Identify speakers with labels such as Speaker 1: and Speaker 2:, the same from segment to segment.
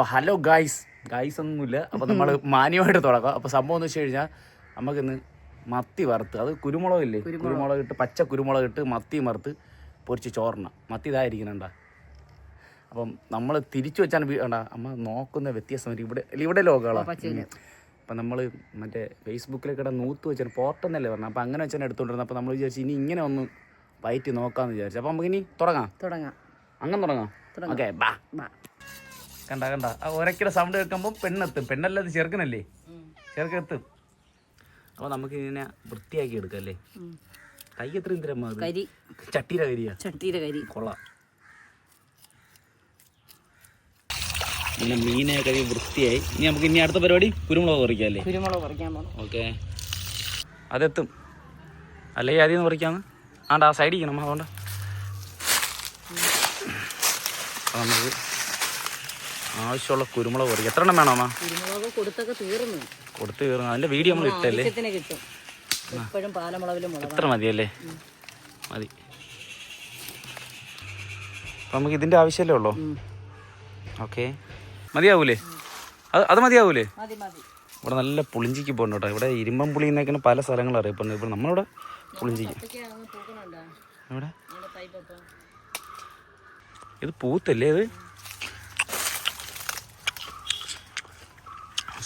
Speaker 1: അപ്പോൾ hello guys. Guys ഒന്നുമില്ല. അപ്പോൾ നമ്മൾ മാന്യമായിട്ട് തുടങ്ങാം. അപ്പോൾ സംഭവം എന്ന് വെച്ച് കഴിഞ്ഞാൽ നമുക്കിന്ന് മത്തി വറുത്ത് അത് കുരുമുളക് ഇല്ലേ? കുരുമുളക്. ഇട്ട് പച്ച കുരുമുളക് ഇട്ട് മത്തി വറുത്ത് പൊരിച്ച് ചോറണം മത്തി ഇതായിരിക്കണണ്ട അപ്പം നമ്മൾ തിരിച്ചു വെച്ചാണ് വേണ്ട നമ്മൾ അമ്മ നോക്കുന്ന വ്യത്യാസം. ഇവിടെ ഇവിടെ ലോകങ്ങളാണ് അപ്പം നമ്മൾ മറ്റേ ഫേസ്ബുക്കിലൊക്കെ നൂത്ത് വെച്ചാൽ പോർത്തെന്നല്ലേ പറഞ്ഞു അപ്പം അങ്ങനെ വെച്ചാൽ എടുത്തുകൊണ്ടിരുന്നത് അപ്പം നമ്മൾ വിചാരിച്ചു ഇനി ഇങ്ങനെ ഒന്ന് വയറ്റി നോക്കാമെന്ന് വിചാരിച്ചു. അപ്പം നമുക്ക് ഇനി തുടങ്ങാം.
Speaker 2: തുടങ്ങാം.
Speaker 1: അങ്ങനെ തുടങ്ങാം. ഓക്കെ ബാ.
Speaker 2: ബാ.
Speaker 1: കണ്ട കണ്ട. ആ ഒരക്കിടെ സൗണ്ട് കേൾക്കുമ്പോൾ പെണ്ണെത്തും. പെണ്ണല്ല അത് ചെറുക്കനല്ലേ? ചെറുക്കെത്തും അപ്പോൾ നമുക്ക് ഇതിനെ വൃത്തിയാക്കി എടുക്കാം അല്ലേ. കൈ എത്ര ഇന്ദ്ര
Speaker 2: കരി.
Speaker 1: ചട്ടിയുടെ കരിയാ.
Speaker 2: ചട്ടിയുടെ കരി.
Speaker 1: കൊള്ളാം. പിന്നെ മീനെ കഴി വൃത്തിയായി. ഇനി നമുക്ക് ഇനി അടുത്ത പരിപാടി കുരുമുളക് പറിക്കാം അല്ലേ?
Speaker 2: കുരുമുളക് പറിക്കാൻ പോകണം
Speaker 1: ഓക്കെ. അതെത്തും. അല്ലെങ്കിൽ അതിൽ നിന്ന് പറിക്കാന്ന്? ആണ്ട് ആ സൈഡിൽ ഇരിക്കണം അതുകൊണ്ട്. നമുക്ക് ആവശ്യമുള്ള കുരുമുളക് പറിക്കാം എത്ര എണ്ണം വേണോ അമ്മ?
Speaker 2: കുരുമുളക് കൊടുത്തൊക്കെ തീർന്നു.
Speaker 1: കൊടുത്ത് തീർന്നു. അതിന്റെ വീഡിയോ നമ്മൾ ഇട്ടല്ലേ?
Speaker 2: കിട്ടും. എപ്പോഴും പാലമുളകിലും
Speaker 1: എത്ര മതിയല്ലേ? മതി. അപ്പം നമുക്ക് ഇതിന്റെ ആവശ്യമല്ലേ ഉള്ളൂ? ഓക്കെ. മതിയാവൂലേ? അത് അത് മതിയാവൂലേ?
Speaker 2: മതി മതി.
Speaker 1: ഇവിടെ നല്ല പുളിഞ്ചിക്ക് പോകണം കേട്ടോ. ഇവിടെ ഇരുമ്പം പുളി എന്നൊക്കെയാണ് പല സ്ഥലങ്ങളും അറിയപ്പെടുന്നത് ഇപ്പൊ നമ്മളിവിടെ പുളിഞ്ചിക്ക് ഇവിടെ ഇത് പൂത്തല്ലേ ഇത്?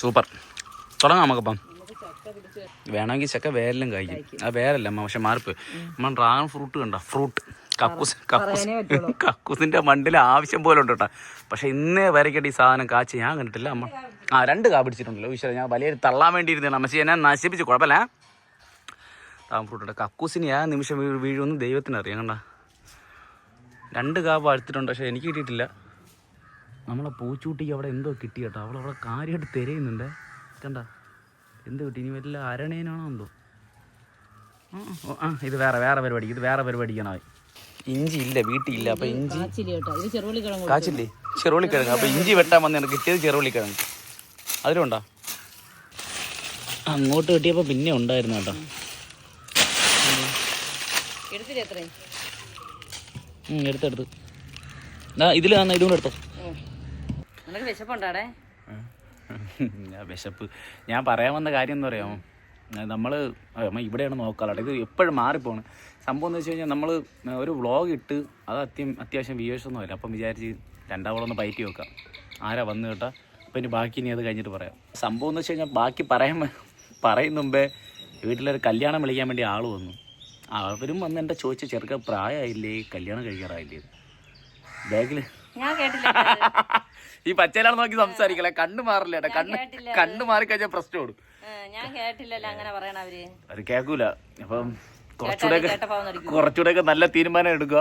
Speaker 1: സൂപ്പർ. തുടങ്ങാം നമുക്കപ്പം
Speaker 2: നമുക്ക് അപ്പം.
Speaker 1: വേണമെങ്കിൽ ചക്ക വേരെല്ലാം കഴിക്കും. ആ വേരല്ല അമ്മ പക്ഷെ മാറിപ്പോയി. നമ്മൾ ഡ്രാഗൺ ഫ്രൂട്ട് കണ്ട ഫ്രൂട്ട് കക്കൂസ് കക്കൂസ്. കക്കൂസിന്റെ മണ്ടിൽ ആവശ്യം പോലെ ഉണ്ട് കേട്ടോ. പക്ഷേ ഇന്നേ വരയ്ക്കട്ടെ ഈ സാധനം കാച്ചി ഞാൻ കണ്ടിട്ടില്ല അമ്മ. ആ രണ്ട് കാ പിടിച്ചിട്ടുണ്ടല്ലോ. ഈശ്വര ഞാൻ വലിയ തള്ളാൻ വേണ്ടി ഇരുന്നാണ് അമ്മച്ചി എന്നെ നശിപ്പിച്ചു കുഴപ്പമില്ല. ഡ്രാഗൺ ഫ്രൂട്ട് ഉണ്ട്. കക്കൂസിന് ആ നിമിഷം വീഴുമെന്ന് ദൈവത്തിന് അറിയാം കണ്ട. രണ്ട് കാ പഴുത്തിട്ടുണ്ട് പക്ഷേ എനിക്ക് കിട്ടിയിട്ടില്ല. നമ്മളെ പൂച്ചൂട്ടിക്ക് അവിടെ എന്തോ കിട്ടി കേട്ടോ. അവൾ അവിടെ കാര്യമായിട്ട് തിരയുന്നുണ്ട്. കണ്ട? എന്ത് കിട്ടി? ഇനി വല്ല അരണേനാണോ എന്തോ? ആ, ഇത് വേറെ വേറെ പരിപാടി ഇത് വേറെ പരിപാടിക്കാണ് ഇഞ്ചി ഇല്ല വീട്ടിലില്ല. അപ്പൊ ഇഞ്ചി കാച്ചില്ലേ? ചെറുള്ളിക്കിഴങ്ങ് അപ്പൊ ഇഞ്ചി വെട്ടാൻ വന്ന് എനിക്ക് കിട്ടിയത് ചെറുള്ളിക്കിഴങ്ങ് അതിലുണ്ടോ അങ്ങോട്ട് കിട്ടിയപ്പോൾ പിന്നെ ഉണ്ടായിരുന്നു കേട്ടോ. എടുത്തെടുത്ത് ഇതിൽ തന്നെ? ഇതും കൂടെ എടുത്തോ. ഞാൻ വിശപ്പ്. ഞാൻ പറയാൻ വന്ന കാര്യം എന്താ പറയാമോ നമ്മൾ ഇവിടെയാണ് നോക്കാറുള്ളത്. ഇത് എപ്പോഴും മാറിപ്പോണ്. സംഭവം എന്ന് വെച്ച് കഴിഞ്ഞാൽ നമ്മൾ ഒരു വ്ളോഗ് ഇട്ട് അത് അത്യം അത്യാവശ്യം വ്യൂവേഴ്സ് ഒന്നും ഇല്ല അപ്പം വിചാരിച്ച് രണ്ടാമൂടെ ഒന്ന് പയറ്റി വെക്കാം. ആരാ വന്ന് കേട്ടാ? അപ്പം ഇനി ബാക്കി ഇനി അത് കഴിഞ്ഞിട്ട് പറയാം. സംഭവം എന്ന് വെച്ച് കഴിഞ്ഞാൽ ബാക്കി പറയാൻ പറയും മുമ്പേ വീട്ടിലൊരു കല്യാണം വിളിക്കാൻ വേണ്ടി ആൾ വന്നു. അവരും വന്ന് എന്റെ ചോദിച്ച ചെറുക്ക പ്രായമായില്ലേ? കല്യാണം കഴിക്കാറായില്ലേ? ബാഗിൽ ഈ പച്ചയിലാണ് നോക്കി സംസാരിക്കല കണ്ണ് മാറില്ല കണ്ണ് കണ്ണ് മാറി കഴിഞ്ഞാൽ പ്രശ്നം
Speaker 2: ഏ, ഞാൻ കേട്ടില്ലല്ലോ. അങ്ങനെ പറയണ അവർ.
Speaker 1: അത് കേൾക്കൂല അപ്പം കുറച്ചുകൂടെ കുറച്ചുകൂടെ നല്ല തീരുമാനം എടുക്കുക.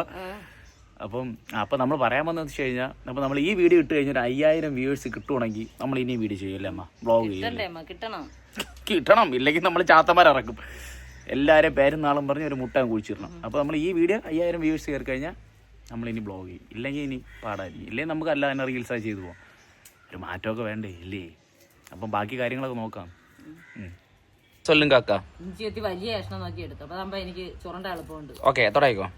Speaker 1: അപ്പം അപ്പം നമ്മൾ പറയാൻ വന്നത് വെച്ച് കഴിഞ്ഞാൽ അപ്പം നമ്മൾ ഈ വീഡിയോ ഇട്ട് കഴിഞ്ഞാൽ അയ്യായിരം വ്യൂവേഴ്സ് കിട്ടുവാണെങ്കിൽ നമ്മൾ ഇനി വീഡിയോ ചെയ്യല്ലേ അമ്മ? ബ്ലോഗ് ചെയ്യും.
Speaker 2: കിട്ടണ്ടേ കിട്ടണം.
Speaker 1: കിട്ടണം. ഇല്ലെങ്കിൽ നമ്മൾ ചാത്തന്മാരിറക്കും എല്ലാവരും പേരും നാളും പറഞ്ഞ് ഒരു മുട്ട കുഴിച്ചിടണം. അപ്പോൾ നമ്മൾ ഈ വീഡിയോ അയ്യായിരം വ്യൂവേഴ്സ് കയറി കഴിഞ്ഞാൽ നമ്മൾ ഇനി ബ്ലോഗ് ചെയ്യും. ഇല്ലെങ്കിൽ ഇനി പാടായിരിക്കും ഇല്ലെങ്കിൽ നമുക്ക് അല്ല തന്നെ റീൽസായി ചെയ്തു പോകാം ഒരു മാറ്റമൊക്കെ വേണ്ടേ? ഇല്ലേ? അപ്പം ബാക്കി കാര്യങ്ങളൊക്കെ നോക്കാം. ചൊല്ലും കാക്ക.
Speaker 2: ഇഞ്ചി എത്തി വലിയ കഷ്ണം നോക്കി എടുത്തു. അപ്പൊ അതാകുമ്പോ എനിക്ക് ചുരണ്ട എളുപ്പമുണ്ട്.
Speaker 1: ഓക്കെ തുടങ്ങിക്കോ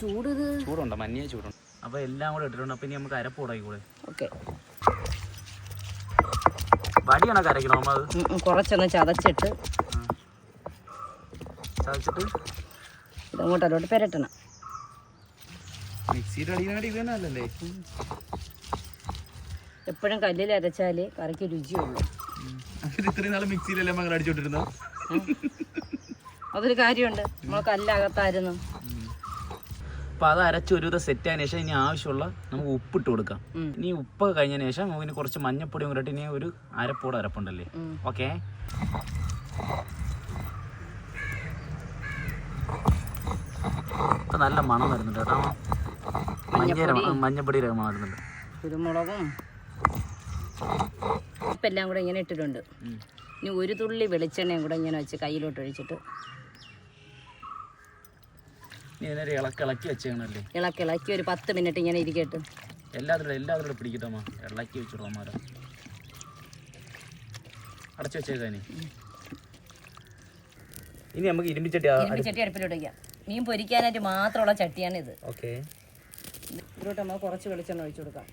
Speaker 2: ചൂട്.
Speaker 1: ചൂടുണ്ടോ മഞ്ഞ ചൂടുണ്ട്. അപ്പോൾ എല്ലാം കൂടെ ഇട്ടിട്ടുണ്ട്. അപ്പോൾ ഇനി നമുക്ക് അരപ്പ് കൂടെ
Speaker 2: ഓക്കെ.
Speaker 1: വടിയാണോ കരയ്ക്കണോ നമ്മൾ
Speaker 2: കുറച്ചൊന്ന് ചതച്ചിട്ട്.
Speaker 1: ചതച്ചിട്ട്
Speaker 2: ഇതങ്ങോട്ട് അതോട്ട് പെരട്ടണം.
Speaker 1: മിക്സിയുടെ അടിക്കുന്ന ഇത് തന്നെ അല്ലല്ലേ
Speaker 2: എപ്പോഴും കല്ലിൽ അരച്ചാൽ കറിക്ക് രുചിയുള്ളൂ.
Speaker 1: ഇത് ഇത്രയും നാൾ മിക്സിയിലല്ലേ മകൾ അടിച്ചോണ്ടിരുന്നത്
Speaker 2: അതൊരു കാര്യമുണ്ട്. നമ്മൾ കല്ലകത്തായിരുന്നു.
Speaker 1: അപ്പോൾ അത് അരച്ച് ഒരു വിധം സെറ്റ് ആയതിനു ശേഷം ഇനി ആവശ്യമുള്ള നമുക്ക് ഉപ്പിട്ട് കൊടുക്കാം. ഇനി ഉപ്പ് കഴിഞ്ഞതിന് ശേഷം നമുക്ക് ഇനി കുറച്ച് മഞ്ഞപ്പൊടിയും കൂടെ ഇനി ഒരു അരപ്പോടെ അരപ്പുണ്ടല്ലേ. ഓക്കെ നല്ല മണം വരുന്നുണ്ട് കേട്ടോ. മണം- മഞ്ഞപ്പൊടിയുടെ മണം വരുന്നുണ്ട്.
Speaker 2: കുരുമുളകും ഇപ്പം എല്ലാം കൂടെ ഇങ്ങനെ ഇട്ടിട്ടുണ്ട്. ഇനി ഒരു തുള്ളി വെളിച്ചെണ്ണയും കൂടെ ഇങ്ങനെ വെച്ച് കയ്യിലോട്ട് ഒഴിച്ചിട്ട്
Speaker 1: ഇളക്കിളക്കി വെച്ചേക്കണല്ലേ?
Speaker 2: ഇളക്കി ഇളക്കി ഒരു പത്ത് മിനിറ്റ് ഇങ്ങനെ ഇരിക്കട്ടെ.
Speaker 1: എല്ലാത്തിലും എല്ലാത്തിലും പിടിക്കട്ടമ്മ ഇളക്കി വെച്ചിടുമാര അടച്ചു വെച്ചേക്കാനി ഇനി നമുക്ക് ഇരുമ്പിച്ചട്ടി
Speaker 2: ഇരുമ്പിച്ചട്ടി അടുപ്പിലോട്ട് വയ്ക്കാം മീൻ പൊരിക്കാനായിട്ട് മാത്രമുള്ള ചട്ടിയാണ് ഇത്
Speaker 1: ഓക്കെ.
Speaker 2: ഇതിലോട്ട് നമുക്ക് കുറച്ച് വെളിച്ചെണ്ണ ഒഴിച്ചു കൊടുക്കാം.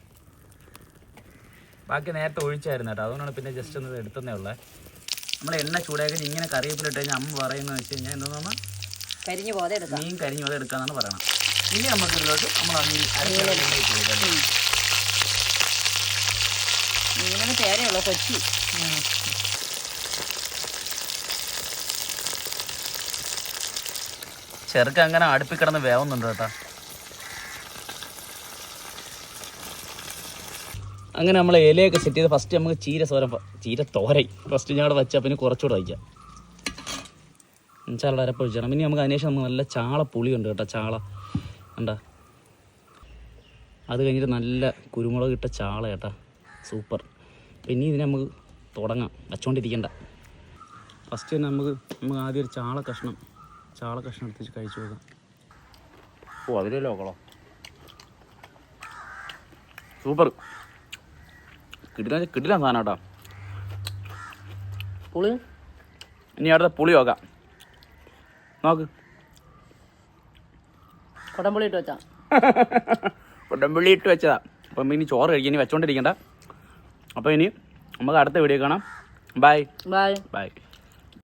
Speaker 1: ബാക്കി നേരത്തെ ഒഴിച്ചായിരുന്നു കേട്ടോ. അതുകൊണ്ടാണ് പിന്നെ ജസ്റ്റ് ഒന്ന് എടുത്തതേ ഉള്ളത് നമ്മൾ എണ്ണ ചൂടാക്കി ഇങ്ങനെ കറിവേപ്പിലിട്ട് കഴിഞ്ഞാൽ അമ്മ പറയുന്നത് വെച്ച് കഴിഞ്ഞാൽ എന്താ നമ്മൾ
Speaker 2: കരിഞ്ഞു പോകാതെ എടുക്കാം.
Speaker 1: മീൻ കരിഞ്ഞു പോതെ എടുക്കാന്നാണ് പറയണം ഇനി നമുക്ക് ഇതിലോട്ട് നമ്മൾ
Speaker 2: മീനിന് പേരെയുള്ളൂ കൊച്ചി.
Speaker 1: ചെറുക്ക അങ്ങനെ അടുപ്പിൽ കിടന്ന് വേവുന്നുണ്ട് കേട്ടോ. അങ്ങനെ നമ്മൾ ഇലയൊക്കെ സെറ്റ് ചെയ്ത് ഫസ്റ്റ് നമുക്ക് ചീര സോര ചീര തോരൻ. ഫസ്റ്റ് ഞങ്ങളുടെ വെച്ചാൽ പിന്നെ കുറച്ചുകൂടെ വയ്ക്കാം ചാള അരപ്പ് ഒഴിച്ചാണ് പിന്നെ നമുക്ക് അതിനുശേഷം നമുക്ക് നല്ല ചാള പുളിയുണ്ട് കേട്ടോ ചാള. കണ്ട? അത് കഴിഞ്ഞിട്ട് നല്ല കുരുമുളക് ഇട്ട ചാള കേട്ടോ. സൂപ്പർ. പിന്നെ ഇതിനെ നമുക്ക് തുടങ്ങാം. വെച്ചോണ്ടിരിക്കണ്ട. ഫസ്റ്റ് തന്നെ നമുക്ക് നമുക്ക് ആദ്യം ഒരു ചാള കഷ്ണം ചാള കഷ്ണം എടുത്ത് കഴിച്ചു നോക്കാം ഓ അതിലല്ലോ കുളം സൂപ്പർ. കിടില കിടില സാധനം കേട്ടോ.
Speaker 2: പുളി?
Speaker 1: ഇനി അടുത്ത പുളി നോക്കാം നോക്ക്.
Speaker 2: കൊടംപുളി ഇട്ട് വെച്ചാ.
Speaker 1: കൊടംപുളി ഇട്ട് വെച്ചതാ. അപ്പം ഇനി ചോറ് കഴിക്കാൻ ഇനി വെച്ചോണ്ടിരിക്കണ്ട. അപ്പോൾ ഇനി നമുക്ക് അടുത്ത വീഡിയോ കാണാം. Bye
Speaker 2: bye
Speaker 1: bye